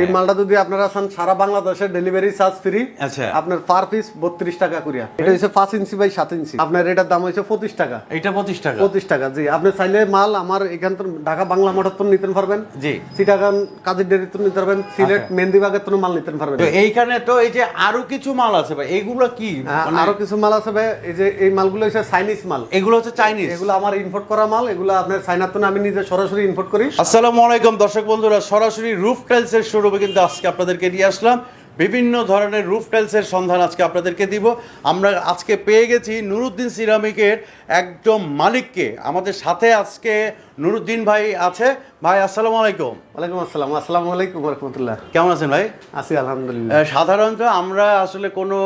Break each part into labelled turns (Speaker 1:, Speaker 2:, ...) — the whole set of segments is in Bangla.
Speaker 1: এই মালটা যদি আপনারা চান সারা বাংলাদেশে ডেলিভারি চার্জ ফ্রি
Speaker 2: আচ্ছা।
Speaker 1: আপনার পার পিস বত্রিশ টাকা করিয়া। এটা হচ্ছে পাঁচ ইঞ্চি বাই সাত ইঞ্চি। আপনার এটার দাম হচ্ছে পঁচিশ টাকা।
Speaker 2: এটা পঁচিশ টাকা।
Speaker 1: পঁচিশ টাকা জি। আপনি চাইলে মাল আমার এখান থেকে ঢাকা বাংলা মঠের তো নিতে পারবেন।
Speaker 2: জি।
Speaker 1: চিটাগান কাজের ডেরি তো নিতে পারবেন। সিলেট মেহেন্দিবাগের তো মাল নিতে পারবেন।
Speaker 2: তো এইখানে তো এই যে আরও কিছু মাল আছে ভাই এইগুলো কি? মানে
Speaker 1: আরও কিছু মাল আছে ভাই, এই যে এই মালগুলো হচ্ছে চাইনিজ মাল।
Speaker 2: এগুলো হচ্ছে চাইনিজ
Speaker 1: এগুলো আমার ইম্পোর্ট করা মাল। এগুলো আপনার চাইনার তো আমি নিজে সরাসরি ইম্পোর্ট করি।
Speaker 2: আসসালামু আলাইকুম দর্শক বন্ধুরা সরাসরি রুফ টাইলস শোরুমে কিন্তু আজকে আপনাদেরকে নিয়ে আসলাম। বিভিন্ন ধরনের রুফ টাইলস এর সন্ধান আজকে আপনাদেরকে দিব। আমরা আজকে পেয়ে গেছি নুরুদ্দিন সিরামিকের একদম মালিককে। আমাদের সাথে আজকে নুরুদ্দিন ভাই আছে। ভাই আসসালামু আলাইকুম।
Speaker 1: ওয়ালাইকুম আসসালাম। আসসালামু আলাইকুম রহমতুল্লাহ।
Speaker 2: কেমন আছেন ভাই?
Speaker 1: আছি আলহামদুলিল্লাহ।
Speaker 2: সাধারণত আমরা আসলে কোনো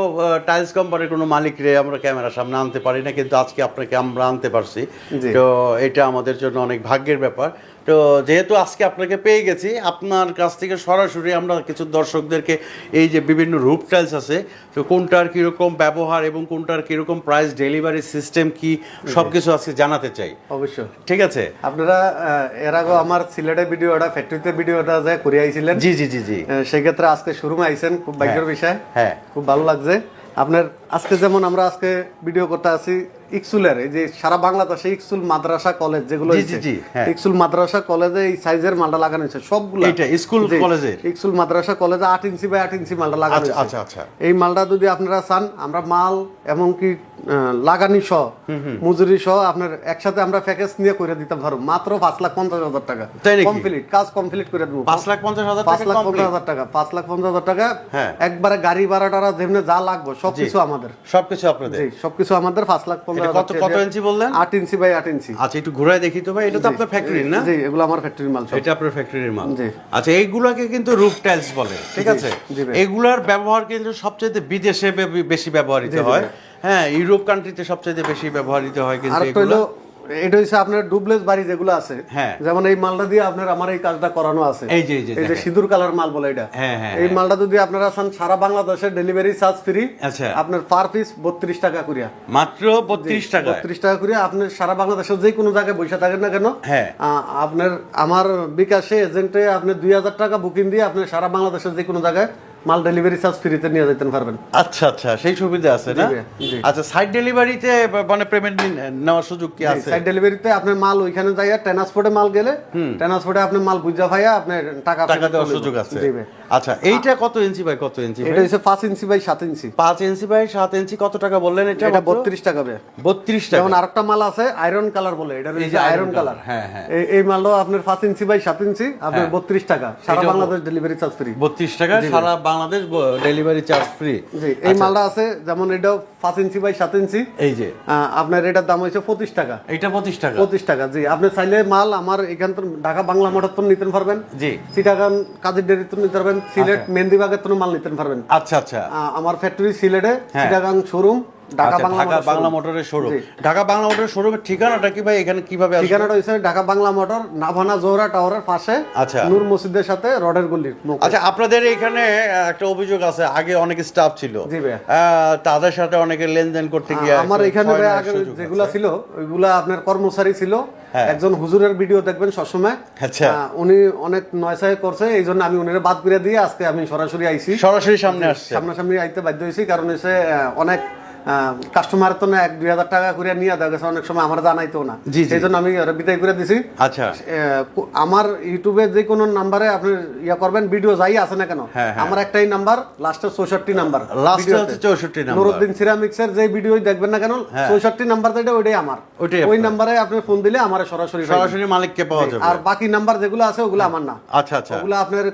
Speaker 2: টাইলস কোম্পানির কোনো মালিকরে আমরা ক্যামেরার সামনে আনতে পারি না কিন্তু আজকে আপনাকে আমরা আনতে পারছি। তো এটা আমাদের জন্য অনেক ভাগ্যের ব্যাপার। তো যেহেতু আজকে আপনাকে পেয়ে গেছি আপনার কাছ থেকে সরাসরি আমরা কিছু দর্শকদেরকে এই যে বিভিন্ন রুপ টাইলস আছে তো কোনটার কীরকম ব্যবহার এবং কোনটার কীরকম প্রাইস ডেলিভারি সিস্টেম কি সব কিছু আজকে জানাতে চাই।
Speaker 1: অবশ্যই।
Speaker 2: ঠিক আছে?
Speaker 1: আপনারা এর আগে আমার সিলেটে ভিডিওটা ফ্যাক্টরিতে ভিডিওটা যে করে আইছিলেন
Speaker 2: জি জি জি জি।
Speaker 1: সেক্ষেত্রে আজকে শোরুমে আইছেন খুব ভাগ্যের বিষয়।
Speaker 2: হ্যাঁ।
Speaker 1: খুব ভালো লাগছে। আপনার আজকে যেমন আমরা আজকে ভিডিও করতে আছি ইকসুলের এই যে সারা বাংলাদেশে ইকসুল মাদ্রাসা কলেজ যেগুলো
Speaker 2: হ্যাঁ।
Speaker 1: ইকসুল মাদ্রাসা কলেজে এই সাইজের মালটা লাগানো হয়েছে সবগুলো
Speaker 2: ইকসুল স্কুল কলেজের?
Speaker 1: ইকসুল মাদ্রাসা কলেজে আট ইঞ্চি বাই আট ইঞ্চি মালটা লাগানো
Speaker 2: আচ্ছা আচ্ছা আচ্ছা
Speaker 1: এই মালটা যদি আপনারা চান আমরা মাল এমনকি লাগানি সহ মজুরি সহ আপনার একসাথে আমরা প্যাকেজ নিয়ে করে দিতে পারব মাত্র পাঁচ লাখ পঞ্চাশ হাজার টাকা। কমপ্লিট কাজ কমপ্লিট করে দেবো।
Speaker 2: পাঁচ লাখ পঞ্চাশ হাজার
Speaker 1: পাঁচ লাখ? পঞ্চাশ হাজার টাকা পাঁচ লাখ পঞ্চাশ হাজার টাকা
Speaker 2: হ্যাঁ।
Speaker 1: একবারে গাড়ি ভাড়া টাড়া যেমনি যা লাগবে সবকিছু আমাদের।
Speaker 2: সবকিছু আপনাদের?
Speaker 1: জি সবকিছু আমাদের পাঁচ লাখ পঞ্চাশ
Speaker 2: কত কত ইঞ্চি বললেন?
Speaker 1: আট ইঞ্চি বাই আট ইঞ্চি।
Speaker 2: আচ্ছা একটু ঘুরায় দেখি তো ভাই এটা তো আপনার ফ্যাক্টরি না?
Speaker 1: জি এগুলো আমার ফ্যাক্টরির মাল সব।
Speaker 2: এটা আপনার ফ্যাক্টরির মাল।
Speaker 1: জি।
Speaker 2: আচ্ছা এইগুলাকে কিন্তু রুফ টাইলস বলে ঠিক আছে? এগুলার ব্যবহার কিন্তু সবচেয়ে বিদেশে বেশি ব্যবহৃত হয়। হ্যাঁ ইউরোপ কান্ট্রিতে সবচেয়ে বেশি ব্যবহৃত হয় কিন্তু এগুলো।
Speaker 1: এটা হচ্ছে আপনার ডুবলেস বাড়ি যেগুলো আছে
Speaker 2: হ্যাঁ।
Speaker 1: যেমন এই মালটা দিয়ে আপনার আমার এই কাজটা করানো আছে।
Speaker 2: এই যে এই যে
Speaker 1: এই যে সিঁদুর কালার মাল বলে এটা।
Speaker 2: হ্যাঁ হ্যাঁ
Speaker 1: এই মালটা যদি আপনারা চান সারা বাংলাদেশে ডেলিভারি চার্জ ফ্রি
Speaker 2: আচ্ছা।
Speaker 1: আপনার পার পিস বত্রিশ টাকা করিয়া।
Speaker 2: মাত্র বত্রিশ টাকা
Speaker 1: বত্রিশ টাকা করিয়া আপনি সারা বাংলাদেশের যে কোনো জায়গায় বসে থাকেন না কেন
Speaker 2: হ্যাঁ।
Speaker 1: আপনার আমার বিকাশে এজেন্টে আপনি দুই হাজার টাকা বুকিং দিয়ে আপনি সারা বাংলাদেশের যে কোনো জায়গায় মাল ডেলিভারি চার্জ ফ্রিতে নিয়ে যেতে পারবেন।
Speaker 2: আচ্ছা আচ্ছা সেই সুবিধা আছে না। আচ্ছা সাইড ডেলিভারিতে মানে পেমেন্ট নেওয়ার সুযোগ কি আছে?
Speaker 1: সাইড ডেলিভারিতে আপনার মাল ওইখানে যাইয়া ট্রান্সপোর্টে মাল গেলে ট্রান্সপোর্টে আপনি মাল বুঝা ভাইয়া আপনার টাকা
Speaker 2: টাকা দেওয়ার সুযোগ আছে। আচ্ছা এইটা কত ইঞ্চি বাই কত ইঞ্চি
Speaker 1: এটা হচ্ছে পাঁচ ইঞ্চি বাই সাত ইঞ্চি।
Speaker 2: পাঁচ ইঞ্চি বাই সাত ইঞ্চি কত টাকা বললেন এটা
Speaker 1: এটা বত্রিশ টাকা ভাই
Speaker 2: বত্রিশ টাকা।
Speaker 1: যেমন আরেকটা মাল আছে আয়রন কালার বলে এটা
Speaker 2: এই যে
Speaker 1: আয়রন কালার
Speaker 2: হ্যাঁ, হ্যাঁ।
Speaker 1: এই মালটাও আপনার পাঁচ ইঞ্চি বাই সাত ইঞ্চি আপনার বত্রিশ টাকা। সারা বাংলাদেশ ডেলিভারি চার্জ ফ্রি
Speaker 2: বত্রিশ টাকা সারা বাংলাদেশ ডেলিভারি চার্জ ফ্রি
Speaker 1: জি এই মালটা আছে যেমন এটা পাঁচ ইঞ্চি বাই সাত ইঞ্চি।
Speaker 2: এই যে।
Speaker 1: আপনার এটার দাম হয়েছে পঁচিশ টাকা।
Speaker 2: এটা পঁচিশ টাকা।
Speaker 1: পঁচিশ টাকা জি। আপনি চাইলে মাল আমার এখান থেকে ঢাকা বাংলা মোটর তো নিতে পারবেন।
Speaker 2: জি।
Speaker 1: চিটাগান কাজের ডেরি তো নিতে পারবেন। সিলেট মেহেন্দিবাগের তো মাল নিতে পারবেন।
Speaker 2: আচ্ছা আচ্ছা।
Speaker 1: আমার ফ্যাক্টরি সিলেটে সিটাগান শোরুম ঢাকা
Speaker 2: আচ্ছা,
Speaker 1: বাংলা
Speaker 2: ঢাকা বাংলা। মোটরের শোরুম ঢাকা বাংলা মোটরের শোরুমের ঠিকানাটা কি ভাই? এখানে কীভাবে
Speaker 1: ঠিকানাটা হচ্ছে ঢাকা বাংলা মোটর নাভানা জোহরা টাওয়ারের পাশে
Speaker 2: আচ্ছা।
Speaker 1: নূর মসজিদের সাথে রডের গলির
Speaker 2: আচ্ছা আপনাদের এখানে একটা অভিযোগ আছে আগে অনেক স্টাফ ছিল। তাদের সাথে অনেকে লেনদেন করতে গিয়ে
Speaker 1: আমার এখানে আগে যেগুলা ছিল ওইগুলা আপনার কর্মচারী ছিল।
Speaker 2: হ্যাঁ।
Speaker 1: একজন হুজুরের ভিডিও দেখবেন সবসময়।
Speaker 2: আচ্ছা।
Speaker 1: উনি অনেক নয়সায় করছে এই জন্য আমি উনারে বাদ করে দিয়ে আজকে আমি সরাসরি আইছি।
Speaker 2: সরাসরি সামনে আসছে।
Speaker 1: সামনাসামনি আইতে বাধ্য হয়েছি কারণ হচ্ছে অনেক কাস্টমার তো না এক দুই হাজার টাকা করে নিয়ে দেখা গেছে অনেক সময় আমার জানাইতো না। সেই জন্য আমি বিদায় করে দিছি।
Speaker 2: আচ্ছা।
Speaker 1: আমার ইউটিউবে যে কোনো নাম্বারে আপনি ইয়া করবেন ভিডিও যাই আছে না কেন
Speaker 2: হ্যাঁ, হ্যাঁ।
Speaker 1: আমার একটাই নাম্বার লাস্টের চৌষট্টি নাম্বার
Speaker 2: চৌষট্টি নাম্বার
Speaker 1: নুরুদ্দিন সিরামিক্স এর যে ভিডিও দেখবেন না কেন
Speaker 2: হ্যাঁ।
Speaker 1: চৌষট্টি নাম্বার যেটা ওইটাই আমার। ওই নাম্বারে আপনি ফোন দিলে আমার সরাসরি।
Speaker 2: সরাসরি মালিককে পাওয়া যাবে।
Speaker 1: আর বাকি নাম্বার যেগুলো আছে ওগুলো আমার না।
Speaker 2: আচ্ছা আচ্ছা।
Speaker 1: ওগুলো আপনার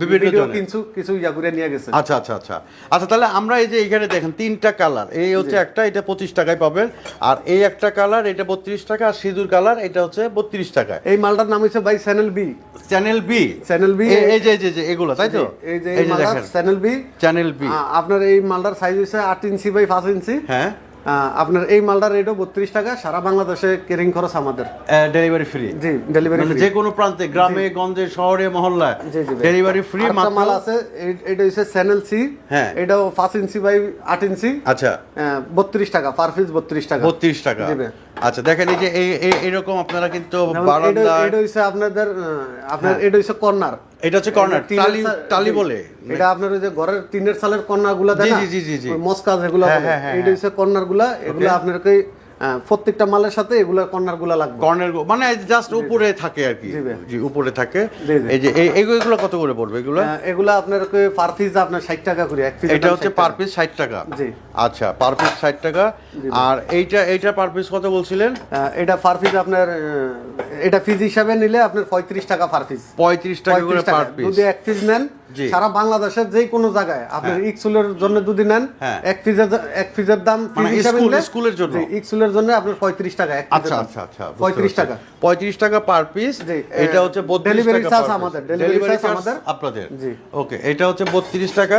Speaker 2: বিভিন্ন
Speaker 1: ভিডিও কিছু কিছু ইয়া করে নিয়ে গেছে।
Speaker 2: আচ্ছা আচ্ছা আচ্ছা। আচ্ছা তাহলে আমরা এই যে এখানে দেখেন তিনটা কালার এই হচ্ছে একটা এটা পঁচিশ টাকায় পাবেন। আর এই একটা কালার এটা বত্রিশ টাকা আর সিঁদুর কালার এটা হচ্ছে বত্রিশ টাকা
Speaker 1: এই মালটার নাম হচ্ছে by channel B
Speaker 2: channel B
Speaker 1: channel B
Speaker 2: এই যে এই যে- যে এগুলো তাই তো?
Speaker 1: এই যে চ্যানেল বি
Speaker 2: চ্যানেল বি
Speaker 1: আপনার এই মালটার সাইজ হচ্ছে আট ইঞ্চি বাই পাঁচ ইঞ্চি।
Speaker 2: হ্যাঁ।
Speaker 1: আপনার এই মালটার রেটও বত্রিশ টাকা সারা বাংলাদেশে কেরিং খরচ আমাদের।
Speaker 2: ডেলিভারি ফ্রি
Speaker 1: জি ডেলিভারি
Speaker 2: মানে যে কোনো প্রান্তে গ্রামে গঞ্জে শহরে মহল্লায় ডেলিভারি ফ্রি মাত্র
Speaker 1: মাল আছে এটা হচ্ছে চ্যানেল সি
Speaker 2: হ্যাঁ।
Speaker 1: এটাও পাঁচ ইঞ্চি বাই আট ইঞ্চি।
Speaker 2: আচ্ছা।
Speaker 1: বত্রিশ টাকা পার পিস বত্রিশ টাকা।
Speaker 2: বত্রিশ টাকা।
Speaker 1: জি
Speaker 2: আচ্ছা দেখেন এই যে এই এইরকম আপনারা কিন্তু
Speaker 1: এটা হচ্ছে আপনাদের আপনার এটা হচ্ছে কর্নার।
Speaker 2: এটা হচ্ছে কর্নার টালি টালি বলে
Speaker 1: এটা আপনার ওই যে ঘরের টিনের সালের কর্নারগুলা দেয়
Speaker 2: জি,
Speaker 1: না
Speaker 2: জি, জি, জি, জি।
Speaker 1: মস্কা যেগুলো
Speaker 2: হ্যাঁ, হ্যাঁ, হ্যাঁ,
Speaker 1: হচ্ছে কর্নারগুলা এগুলো
Speaker 2: Okay.
Speaker 1: প্রত্যেকটা মালের সাথে এগুলো কর্নারগুলা লাগবে।
Speaker 2: কর্নার মানে জাস্ট উপরে থাকে আর কি।
Speaker 1: জি
Speaker 2: উপরে থাকে। এই যে এই- এই- এগুলো কত করে পড়বে এগুলো?
Speaker 1: এগুলো আপনার পার পিস আপনার ষাট টাকা করে এক পিস
Speaker 2: এটা হচ্ছে পার পিস ষাট টাকা।
Speaker 1: জি।
Speaker 2: আচ্ছা পার পিস ষাট টাকা। আর এইটা এইটা পার পিস কত বলছিলেন?
Speaker 1: এটা পার পিস আপনার এটা পিস হিসাবে নিলে আপনার পঁয়ত্রিশ টাকা পার পিস
Speaker 2: পঁয়ত্রিশ টাকা করে পার পিস
Speaker 1: যদি এক পিস নেন সারা বাংলাদেশের যে কোনো জায়গায় আপনার ইক্সুলের জন্য যদি নেন
Speaker 2: হ্যাঁ।
Speaker 1: এক পিসের এক পিসের দাম
Speaker 2: মানে
Speaker 1: হিসাবে নিলে-
Speaker 2: স্কুলের জন্য?
Speaker 1: জি, জন্য আপনার পঁয়ত্রিশ টাকা
Speaker 2: আচ্ছা আচ্ছা আচ্ছা বুঝতে
Speaker 1: পঁয়ত্রিশ। টাকা
Speaker 2: পঁয়ত্রিশ টাকা পার পিস এটা হচ্ছে
Speaker 1: charge
Speaker 2: per
Speaker 1: আমাদের,
Speaker 2: ডেলিভারি
Speaker 1: charge আমাদের।
Speaker 2: আপনাদের
Speaker 1: জি।
Speaker 2: ওকে এটা হচ্ছে বত্রিশ টাকা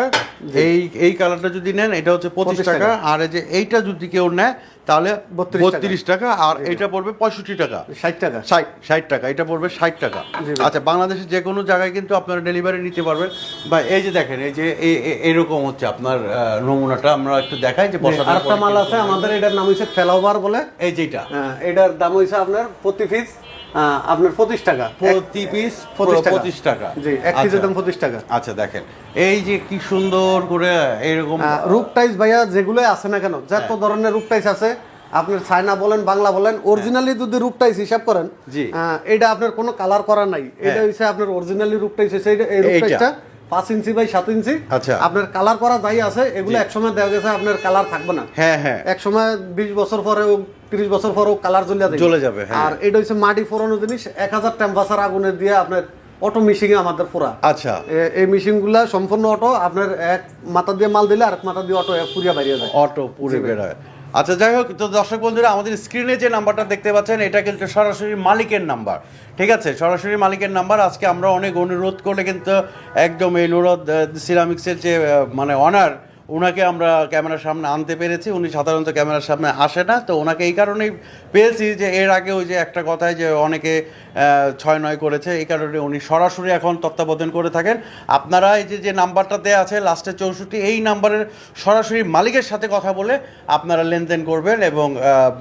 Speaker 2: এই এই কালারটা যদি নেন এটা হচ্ছে পঁচিশ
Speaker 1: 25
Speaker 2: টাকা
Speaker 1: টাকা।
Speaker 2: আর এই যে এইটা যদি কেউ নেয় তাহলে বত্রিশ টাকা। আর এটা পড়বে পঁয়ষট্টি টাকা।
Speaker 1: ষাট টাকা।
Speaker 2: ষাট ষাট টাকা এটা পড়বে ষাট টাকা। আচ্ছা বাংলাদেশের যে কোনো জায়গায় কিন্তু আপনারা ডেলিভারি নিতে পারবেন। বা এই যে দেখেন এই যে এরকম হচ্ছে আপনার নমুনাটা আমরা একটু দেখাই যে
Speaker 1: আরেকটা মাল আছে আমাদের এটার নাম হচ্ছে ফেলাওভার বলে।
Speaker 2: এই যেটা।
Speaker 1: আহ, এটার দাম হচ্ছে আপনার প্রতি পিস আপনার পঁচিশ টাকা
Speaker 2: প্রতি পিস
Speaker 1: পঁচিশ টাকা। জি এক পিসের
Speaker 2: আচ্ছা।
Speaker 1: দাম পঁচিশ টাকা
Speaker 2: আচ্ছা দেখেন এই যে কি সুন্দর করে এরকম
Speaker 1: রূপ টাইস ভাইয়া যেগুলো আছে না কেন যত
Speaker 2: হ্যাঁ।
Speaker 1: ধরনের রূপ টাইস আছে আপনার চায়না বলেন বাংলা বলেন অরিজিনালি যদি রূপ টাইস হিসাব করেন
Speaker 2: জি।
Speaker 1: এটা আপনার কোনো কালার করা নাই এটা হচ্ছে আপনার অরিজিনালি রূপ টাইস হচ্ছে এই রূপ টাইসটা পাঁচ ইঞ্চি বাই সাত ইঞ্চি।
Speaker 2: আচ্ছা।
Speaker 1: আপনার কালার করা যাই আছে এগুলো একসময় দেওয়া গেছে আপনার কালার থাকবে না।
Speaker 2: হ্যাঁ হ্যাঁ।
Speaker 1: এক সময় বিশ বছর পরেও তিরিশ বছর পরেও কালার
Speaker 2: জ্বলে যাবে, হ্যাঁ।
Speaker 1: আর এটা হচ্ছে মাটি ফোরানো জিনিস এক হাজার টেম্পারেচার আগুনে দিয়ে আপনার অটো মিশিং আমাদের পুরা
Speaker 2: আচ্ছা।
Speaker 1: এই মেশিনগুলা সম্পূর্ণ অটো আপনার এক মাথা দিয়ে মাল দিলে আরেক মাথা দিয়ে অটো পুরিয়া বাইরে যায়।
Speaker 2: অটো পুরে বেরোয় আচ্ছা যাই হোক, তো দর্শক বন্ধুরা, আমাদের স্ক্রিনে যে নাম্বারটা দেখতে পাচ্ছেন, এটা কিন্তু সরাসরি মালিকের নাম্বার ঠিক আছে? সরাসরি মালিকের নাম্বার আজকে আমরা অনেক অনুরোধ করলে কিন্তু একদম এই অনুরোধ সিরামিক্সের যে মানে অনার ওনাকে আমরা ক্যামেরার সামনে আনতে পেরেছি উনি সাধারণত ক্যামেরার সামনে আসে না তো ওনাকে এই কারণেই পেয়েছি যে এর আগে ওই যে একটা কথায় যে অনেকে ছয় নয় করেছে এই কারণে উনি সরাসরি এখন তত্ত্বাবধান করে থাকেন। আপনারা এই যে যে নাম্বারটা দেওয়া আছে লাস্টে চৌষট্টি এই নাম্বারের সরাসরি মালিকের সাথে কথা বলে আপনারা লেনদেন করবেন এবং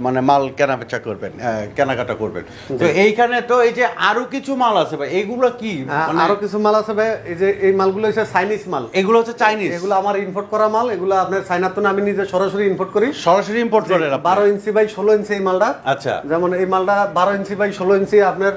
Speaker 2: মানে মাল কেনাবেচা করবেন কেনাকাটা করবেন। তো এইখানে তো এই যে আরও কিছু মাল আছে ভাই এগুলো কি?
Speaker 1: হ্যাঁ,
Speaker 2: মানে
Speaker 1: আরও কিছু মাল আছে ভাই এই যে এই মালগুলো হচ্ছে চাইনিজ মাল।
Speaker 2: এগুলো হচ্ছে চাইনিজ
Speaker 1: এগুলো আমার ইম্পোর্ট করা মাল। এগুলো আপনার চাইনার তো আমি নিজে সরাসরি ইম্পোর্ট করি।
Speaker 2: সরাসরি ইম্পোর্ট করেন?
Speaker 1: বারো ইঞ্চি বাই ষোলো ইঞ্চি এই মালটা।
Speaker 2: আচ্ছা।
Speaker 1: যেমন এই মালটা বারো ইঞ্চি বাই ষোলো ইঞ্চি আপনার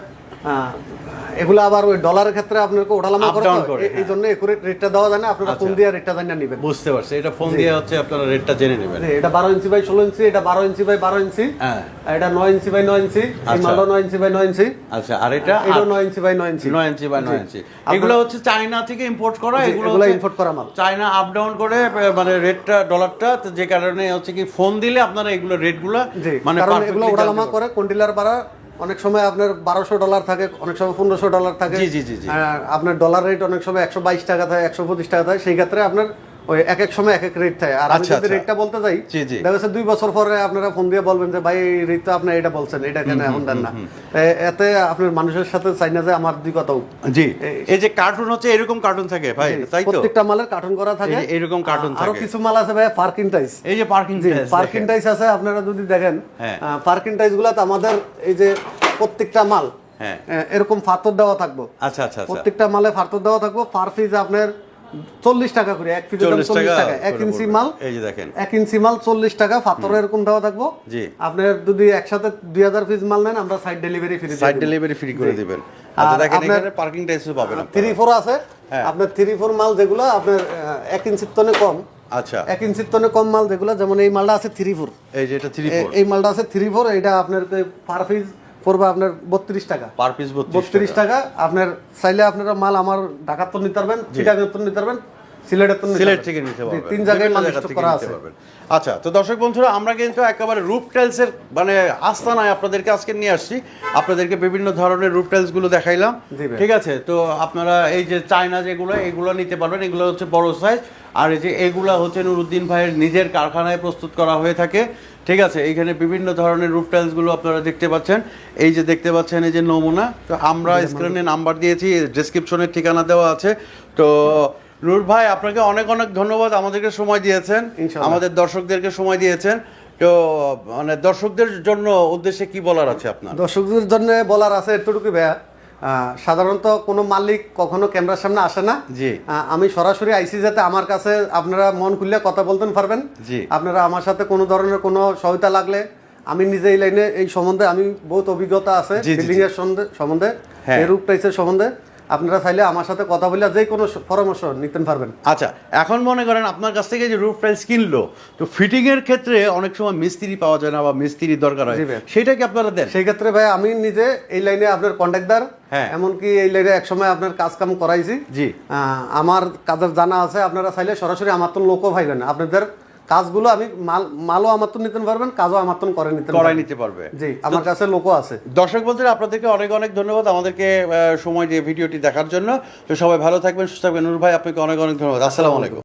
Speaker 1: এগুলো আবার ওই ডলারের ক্ষেত্রে আপনাকে ওঠালামা করে এই- জন্য একুরেট রেটটা দেওয়া যায় না আপনারা ফোন
Speaker 2: আচ্ছা।
Speaker 1: দিয়ে রেটটা জানিয়ে নেবেন।
Speaker 2: বুঝতে পারছি এটা ফোন দিয়ে হচ্ছে আপনারা রেটটা জেনে নেবেন।
Speaker 1: এটা বারো ইঞ্চি বাই ষোলো ইঞ্চি এটা বারো ইঞ্চি বাই বারো ইঞ্চি
Speaker 2: হ্যাঁ।
Speaker 1: এটা নয় ইঞ্চি বাই নয় ইঞ্চি এই
Speaker 2: আচ্ছা।
Speaker 1: মালটা নয় ইঞ্চি বাই নয় ইঞ্চি
Speaker 2: আচ্ছা আর এটা
Speaker 1: এটাও নয় ইঞ্চি বাই নয় ইঞ্চি।
Speaker 2: নয় ইঞ্চি বা নয় ইঞ্চি। এগুলো হচ্ছে চায়না থেকে ইম্পোর্ট করা এগুলো
Speaker 1: ইম্পোর্ট করা মাল।
Speaker 2: চায়না আপ ডাউন করে মানে রেটটা ডলারটা যে কারণে হচ্ছে কি ফোন দিলে আপনারা এগুলো রেটগুলো মানে
Speaker 1: এগুলো ওঠালামা। করে কন্টিলার পাড়া অনেক সময় আপনার বারোশো ডলার থাকে অনেক সময় পনেরোশো ডলার থাকে
Speaker 2: জি, জি, জি, জি।
Speaker 1: আপনার ডলার রেট অনেক সময় একশো বাইশ টাকা থাকে একশো পঁচিশ টাকা থাকে সেই ক্ষেত্রে আপনার ওই এক এক সময় এক এক রেট থাকে। আর আমি
Speaker 2: আচ্ছা,
Speaker 1: যদি
Speaker 2: আচ্ছা।
Speaker 1: রেটটা বলতে যাই। দেখা যাচ্ছে দুই বছর পরে আপনারা ফোন দিয়ে বলবেন যে ভাই এই রেট তো আপনি এটা বলছেন এটা কেন এখন দেন না? এতে আপনার মানুষের সাথে চাই না যে আমার দুই কথাও।
Speaker 2: জি। এই যে কার্টুন হচ্ছে এরকম কার্টুন থাকে ভাই তাই তো?
Speaker 1: প্রত্যেকটা মালের কার্টুন করা থাকে।
Speaker 2: এরকম cartoon আরও
Speaker 1: কিছু মাল আছে ভাই পার্কিং টাইস
Speaker 2: এই যে পার্কিং
Speaker 1: জি পার্কিং টাইস আছে আপনারা যদি দেখেন
Speaker 2: হ্যাঁ।
Speaker 1: পার্কিং টাইস গুলাতে আমাদের এই যে প্রত্যেকটা মাল
Speaker 2: হ্যাঁ।
Speaker 1: এরকম ফাতর দেওয়া থাকব।
Speaker 2: আচ্ছা আচ্ছা আচ্ছা।
Speaker 1: প্রত্যেকটা মালে ফাতর দেওয়া থাকব। পার পিস আপনার চল্লিশ টাকা করে এক পিস
Speaker 2: চল্লিশ
Speaker 1: চল্লিশ
Speaker 2: টাকা
Speaker 1: টাকা এক ইঞ্চি মাল
Speaker 2: এই যে দেখেন।
Speaker 1: এক ইঞ্চি মাল চল্লিশ টাকা ফাতর এরকম দেওয়া থাকব
Speaker 2: জি।
Speaker 1: আপনার যদি একসাথে দুই হাজার পিস মাল নেন আমরা side delivery free
Speaker 2: side delivery free করে দিবেন। আচ্ছা
Speaker 1: আর
Speaker 2: দেখেন এখানে পার্কিং টাইসও পাবেন
Speaker 1: থ্রি ফোর আছে।
Speaker 2: হ্যাঁ।
Speaker 1: আপনার থ্রি ফোর মাল যেগুলো আপনার এক ইঞ্চির তনে কম।
Speaker 2: আচ্ছা।
Speaker 1: এক ইঞ্চির তনে কম মাল যেগুলো যেমন এই মালটা আছে থ্রি ফোর
Speaker 2: এই যে এটা থ্রি ফোর
Speaker 1: এই মালটা আছে থ্রি ফোর এটা আপনার পার পিস পড়বে আপনার বত্রিশ টাকা।
Speaker 2: পার পিস বত্রিশ
Speaker 1: টাকা। আপনার চাইলে আপনারা মাল আমার ঢাকার তো নিতে পারবেন তো নিতে পারবেন সিলেটের তো
Speaker 2: সিলেট থেকে নিতে পারবেন।
Speaker 1: তিন জায়গায় মাল
Speaker 2: জায়গা
Speaker 1: স্টক
Speaker 2: থেকে
Speaker 1: করা আছে।
Speaker 2: আচ্ছা তো দর্শক বন্ধুরা আমরা কিন্তু একেবারে রুফ টাইলসের মানে আস্তানায় আপনাদেরকে আজকে নিয়ে আসছি। আপনাদেরকে বিভিন্ন ধরনের রুফ টাইলসগুলো দেখাইলাম ঠিক আছে? তো আপনারা এই যে চায়না যেগুলো এগুলো নিতে পারবেন। এগুলো হচ্ছে বড় সাইজ আর এই যে এগুলো হচ্ছে নুরুদ্দিন ভাইয়ের নিজের কারখানায় প্রস্তুত করা হয়ে থাকে। ঠিক আছে এইখানে বিভিন্ন ধরনের রুফ টাইলসগুলো আপনারা দেখতে পাচ্ছেন। এই যে দেখতে পাচ্ছেন এই যে নমুনা তো আমরা স্ক্রিনে নাম্বার দিয়েছি ডেসক্রিপশনের ঠিকানা দেওয়া আছে। তো নূর ভাই আপনাকে অনেক অনেক ধন্যবাদ আমাদেরকে সময় দিয়েছেন। আমাদের দর্শকদেরকে সময় দিয়েছেন। তো মানে দর্শকদের জন্য উদ্দেশ্যে কি বলার আছে আপনার?
Speaker 1: দর্শকদের জন্য বলার আছে এতটুকু ভাইয়া। সাধারণত কোনো মালিক কখনো ক্যামেরার সামনে আসে না।
Speaker 2: জি।
Speaker 1: আমি সরাসরি আইসি যাতে আমার কাছে আপনারা মন খুললে কথা বলতেন পারবেন।
Speaker 2: জি।
Speaker 1: আপনারা আমার সাথে কোনো ধরনের কোনো সহায়তা লাগলে আমি নিজে এই লাইনে এই সম্বন্ধে আমি বহুত অভিজ্ঞতা আছে বিল্ডিং এর সম্বন্ধে- সম্বন্ধে।
Speaker 2: হ্যাঁ।
Speaker 1: এরূপ টাইসের সম্বন্ধে। আপনারা চাইলে আমার সাথে কথা বলে যে কোনো পরামর্শ নিতে পারবেন।
Speaker 2: আচ্ছা এখন মনে করেন আপনার কাছ থেকে যে রুফ টাইলস কিনলো তো ফিটিংয়ের ক্ষেত্রে অনেক সময় মিস্ত্রি পাওয়া যায় না বা মিস্ত্রির দরকার হয়। সেটা কি আপনারা দেন?
Speaker 1: সেই ক্ষেত্রে ভাই আমি নিজে এই লাইনে আপনার কন্ট্রাক্টর
Speaker 2: হ্যাঁ।
Speaker 1: এমনকি এই লাইনে একসময় আপনার কাজ কাম করাইছি।
Speaker 2: জি।
Speaker 1: আমার কাজের জানা আছে আপনারা চাইলে সরাসরি আমার তো লোকও পাইবেন। আপনাদের কাজগুলো আমি মাল মালও আমার তো নিতে পারবেন কাজও আমার তো করে নিতে
Speaker 2: করাই নিতে পারবে।
Speaker 1: জি আমার কাছে লোকও আছে।
Speaker 2: দর্শক বন্ধুরা আপনাদেরকে অনেক অনেক ধন্যবাদ আমাদেরকে সময় দিয়ে ভিডিওটি দেখার জন্য। তো সবাই ভালো থাকবেন সুস্থ থাকবেন। নূর ভাই আপনাকে অনেক অনেক ধন্যবাদ। আসসালামু আলাইকুম।